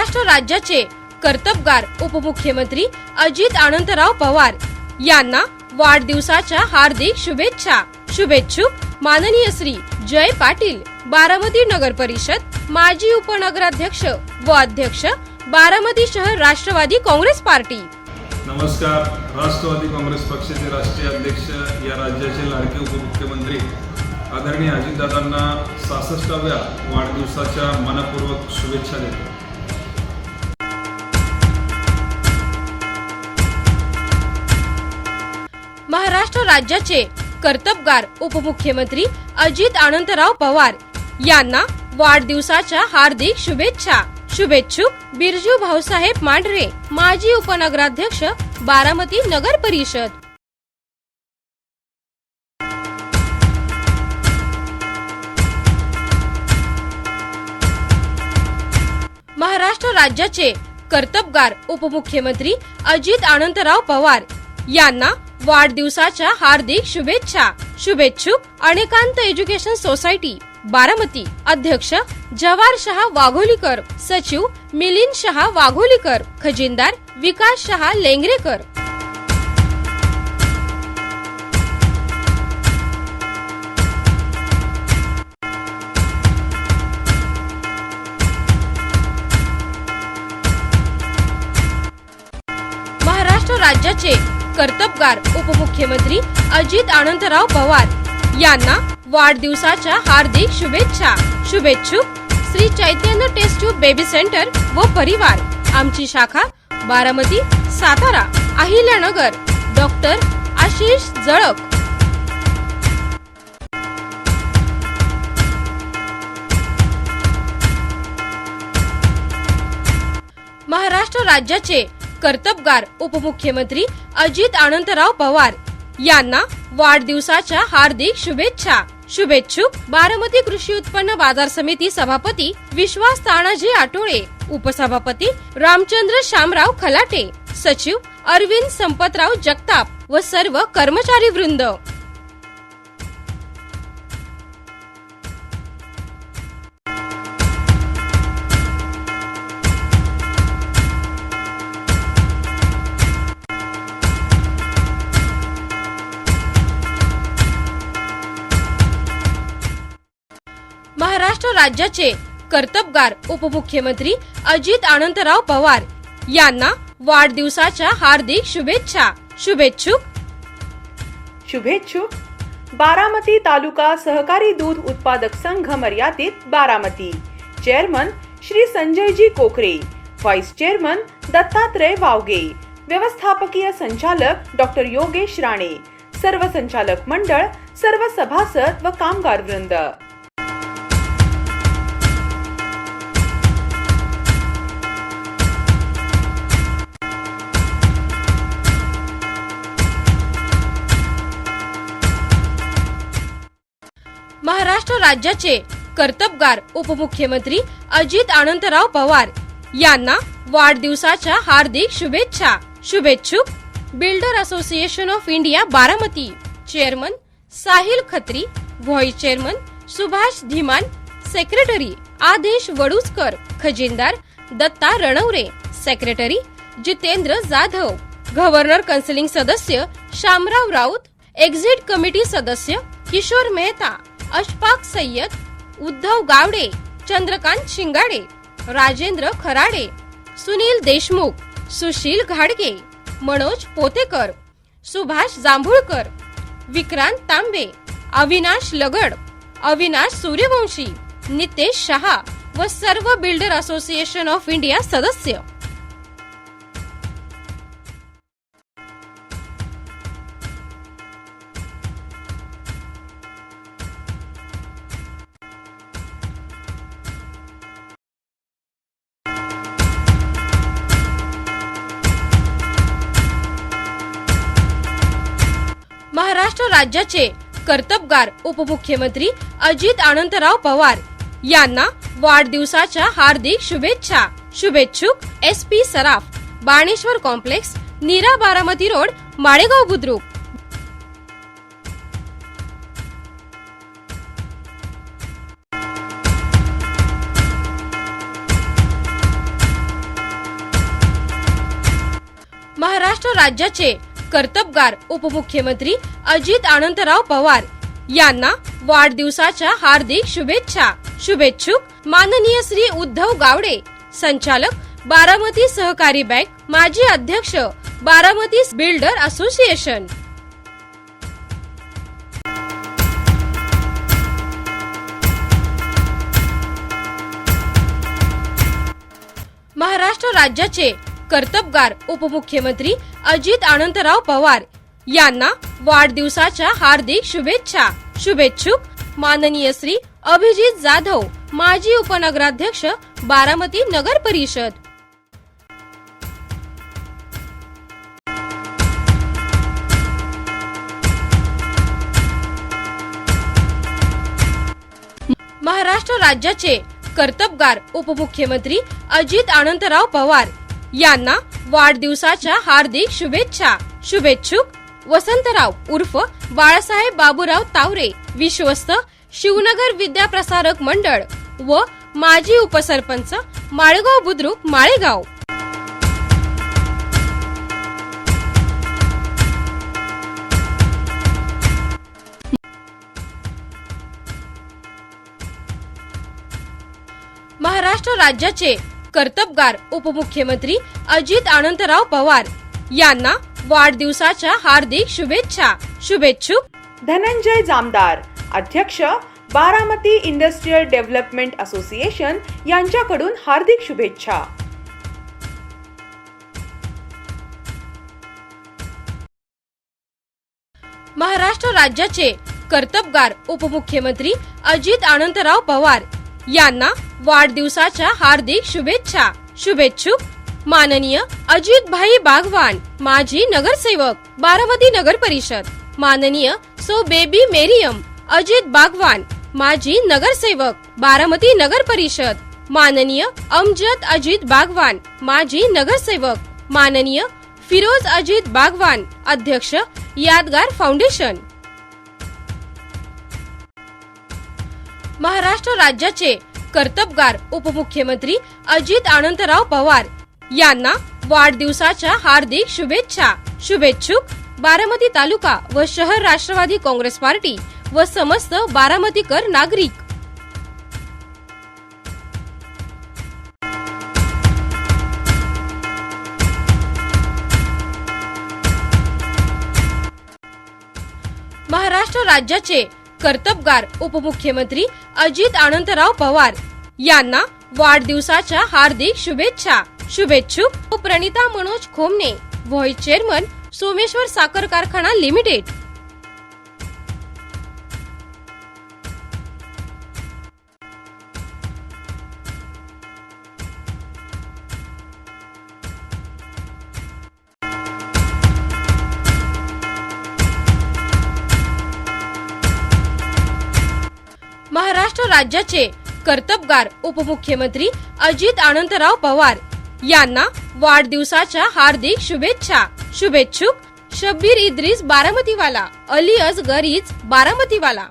महाराष्ट्र राज्याचे कर्तबगार उपमुख्यमंत्री अजित आनंदराव पवार यांना वाढदिवसाच्या हार्दिक शुभेच्छा. शुभेच्छुक माननीय श्री जय पाटील बारामती नगर परिषद माजी उपनगराध्यक्ष व अध्यक्ष बारामती शहर राष्ट्रवादी काँग्रेस पार्टी. नमस्कार. राष्ट्रवादी काँग्रेस पक्षाचे राष्ट्रीय अध्यक्ष या राज्याचे लाडके उपमुख्यमंत्री आदरणीय अजितदादांना सहासष्टाव्या वाढदिवसाच्या मनपूर्वक शुभेच्छा देतो. महाराष्ट्र राज्याचे कर्तबगार उपमुख्यमंत्री अजित आनंदराव पवार यांना वाढदिवसाच्या हार्दिक शुभेच्छा. शुभेच्छुक बिरजू भाऊसाहेब मांढरे माजी उपनगराध्यक्ष बारामती नगर परिषद. महाराष्ट्र राज्याचे कर्तबगार उपमुख्यमंत्री अजित आनंदराव पवार यांना वाढदिवसाच्या हार्दिक शुभेच्छा. शुभेच्छुक अनेकांत एज्युकेशन सोसायटी. बारामती. अध्यक्ष जवार शहा वाघोलीकर. सचिव मिलिंद शहा वाघोलीकर. खजिनदार विकास शहा लेंगरेकर. महाराष्ट्र राज्याचे कर्तबगार उपमुख्यमंत्री अजित आनंदराव पवार यांना वाढदिवसाच्या हार्दिक शुभेच्छा. शुभेच्छुक Shri Chaitanya test tube baby centre व परिवार. आमची शाखा बारामती सातारा अहिल्यानगर. डॉक्टर आशिष जळक. महाराष्ट्र राज्याचे कर्तबगार उपमुख्यमंत्री अजित आनंदराव पवार यांना वाढदिवसाच्या हार्दिक शुभेच्छा. शुभेच्छुक बारामती कृषी उत्पन्न बाजार समिती सभापती विश्वास तानाजी आटोळे उपसभापती रामचंद्र शामराव खलाटे सचिव अरविंद संपतराव जगताप व सर्व कर्मचारी वृंद. महाराष्ट्र राज्याचे कर्तबगार उपमुख्यमंत्री अजित आनंदराव पवार यांना वाढदिवसाच्या हार्दिक शुभेच्छा. शुभेच्छुक. शुभेच्छुक. बारामती तालुका सहकारी दूध उत्पादक संघ मर्यादित बारामती. चेअरमन श्री संजयजी कोकरे व्हाईस चेअरमन दत्तात्रय वावगे. व्यवस्थापकीय संचालक डॉक्टर योगेश राणे. सर्व संचालक मंडळ सर्व सभासद व कामगार वृंद. महाराष्ट्र राज्याचे कर्तबगार उपमुख्यमंत्री अजित आनंदराव पवार यांना वाढदिवसाच्या हार्दिक शुभेच्छा. शुभेच्छुक builder association of India Baramati. Chairman Sahil Khatri. Vice chairman Subhash Dhiman. Secretary Aadesh Vaduskar. खजिनदार Datta Ranaware. Secretary Jitendra Jadhav. Governor counselling सदस्य शामराव राऊत. एक्झिट कमिटी सदस्य किशोर मेहता. अशफाक सय्यद उद्धव गावडे चंद्रकांत शिंगाडे राजेंद्र खराडे सुनील देशमुख सुशील घाडगे मनोज पोतेकर सुभाष जांभुळकर विक्रांत तांबे अविनाश लगड अविनाश सूर्यवंशी नितेश शहा व सर्व बिल्डर असोसिएशन ऑफ इंडिया सदस्य. महाराष्ट्र राज्याचे कर्तबगार उपमुख्यमंत्री अजित आनंदराव पवार यांना वाढदिवसाच्या हार्दिक शुभेच्छा. शुभेच्छुक S P Saraf Baneshwar complex Nira Baramati road Malegaon Budruk. Maharashtra राज्याचे कर्तबगार उपमुख्यमंत्री अजित आनंदराव पवार यांना वाढदिवसाच्या हार्दिक शुभेच्छा. शुभेच्छुक माननीय श्री उद्धव गावडे. संचालक बारामती सहकारी बँक माजी अध्यक्ष बारामती बिल्डर असोसिएशन. महाराष्ट्र राज्याचे कर्तबगार उपमुख्यमंत्री अजित आनंदराव पवार यांना वाढदिवसाच्या हार्दिक शुभेच्छा. शुभेच्छुक माननीय श्री अभिजित जाधव माजी उपनगराध्यक्ष बारामती नगर परिषद. महाराष्ट्र राज्याचे कर्तबगार उपमुख्यमंत्री अजित आनंदराव पवार यांना वाढदिवसाच्या हार्दिक शुभेच्छा. शुभेच्छुक वसंतराव उर्फ बाळासाहेब बाबूराव तावरे विश्वस्त शिवनगर विद्याप्रसारक मंडळ व माजी उपसरपंच माळेगाव बुद्रुक माळेगाव. महाराष्ट्र राज्याचे कर्तबगार उपमुख्यमंत्री अजित आनंदराव पवार यांना वाढदिवसाच्या हार्दिक शुभेच्छा. शुभेच्छुक. धनंजय जामदार अध्यक्ष बारामती इंडस्ट्रीयल डेव्हलपमेंट असोसिएशन यांच्याकडून हार्दिक शुभेच्छा. महाराष्ट्र राज्याचे कर्तबगार उपमुख्यमंत्री अजित आनंदराव पवार यांना वाढदिवसाच्या हार्दिक शुभेच्छा. शुभेच्छुक. माननीय अजित भाई बागवान माजी नगरसेवक बारामती नगर परिषद. माननीय सो बेबी मेरियम अजित बागवान माजी नगरसेवक बारामती नगर परिषद. माननीय अमजद अजित बागवान माजी नगरसेवक. माननीय फिरोज अजित बागवान अध्यक्ष यादगार फाउंडेशन. महाराष्ट्र राज्याचे कर्तबगार उपमुख्यमंत्री अजित आनंदराव पवार यांना वाढदिवसाच्या हार्दिक शुभेच्छा. शुभेच्छुक बारामती तालुका व शहर राष्ट्रवादी काँग्रेस पार्टी व समस्त बारामतीकर नागरिक. महाराष्ट्र राज्याचे कर्तबगार उपमुख्यमंत्री अजित आनंदराव पवार यांना वाढदिवसाच्या हार्दिक शुभेच्छा. शुभेच्छुक व प्रणिता मनोज खोमने व्हॉइस चेअरमन सोमेश्वर साखर कारखाना लिमिटेड. महाराष्ट्र राज्याचे कर्तबगार उपमुख्यमंत्री अजित आनंदराव पवार यांना वाढदिवसाच्या हार्दिक शुभेच्छा. शुभेच्छुक शब्बीर इद्रिस बारामतीवाला अली असगर इज बारामतीवाला.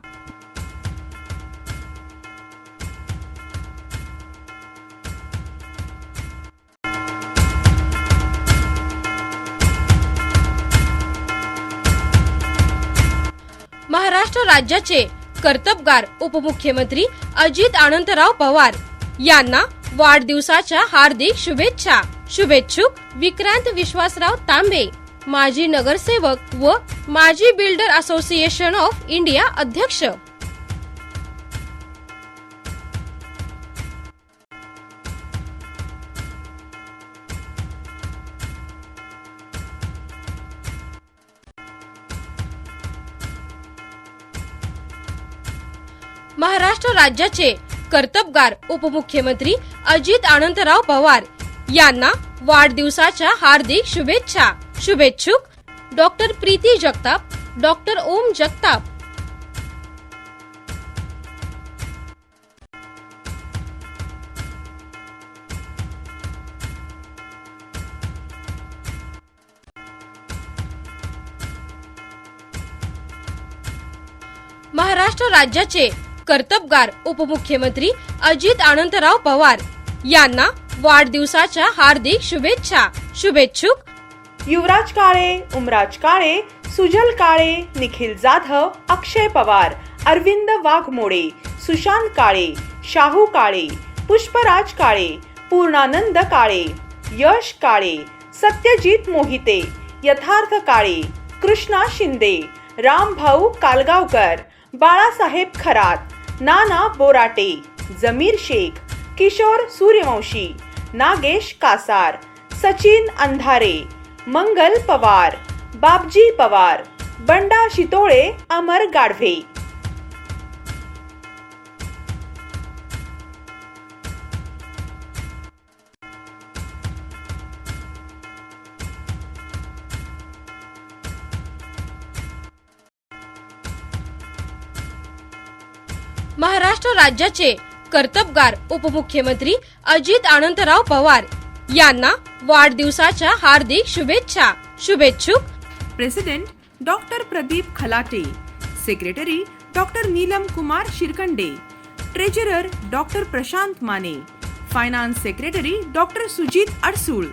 महाराष्ट्र राज्याचे कर्तबगार उपमुख्यमंत्री अजित आनंदराव पवार यांना वाढदिवसाच्या हार्दिक शुभेच्छा. शुभेच्छुक विक्रांत विश्वासराव तांबे माजी नगरसेवक व माजी बिल्डर असोसिएशन ऑफ इंडिया अध्यक्ष. महाराष्ट्र राज्याचे कर्तबगार उपमुख्यमंत्री अजित आनंदराव पवार यांना वाढदिवसाच्या हार्दिक शुभेच्छा. शुभेच्छुक डॉक्टर प्रीती जगताप डॉक्टर ओम जगताप. महाराष्ट्र राज्याचे कर्तबगार उपमुख्यमंत्री अजित आनंदराव पवार यांना वाढदिवसाच्या हार्दिक शुभेच्छा. शुभेच्छुक. युवराज काळे उमराज काळे सुजल काळे निखिल जाधव अक्षय पवार अरविंद वाघमोडे सुशांत काळे शाहू काळे पुष्पराज काळे पूर्णानंद काळे यश काळे सत्यजित मोहिते यथार्थ काळे कृष्णा शिंदे रामभाऊ कालगावकर बाळासाहेब खरात नाना बोराटे जमीर शेख किशोर सूर्यवंशी नागेश कासार सचिन अंधारे मंगल पवार बाबजी पवार बंडा शितोळे अमर गाढवे. महाराष्ट्र राज्याचे कर्तबगार उपमुख्यमंत्री अजित आनंदराव पवार यांना वाढदिवसाच्या हार्दिक शुभेच्छा. शुभेच्छुक. President doctor Pradeep Khalate. Secretary doctor Neelam Kumar Shirkande. Treasurer doctor Prashant Mane. Finance secretary doctor Sujit Adsul.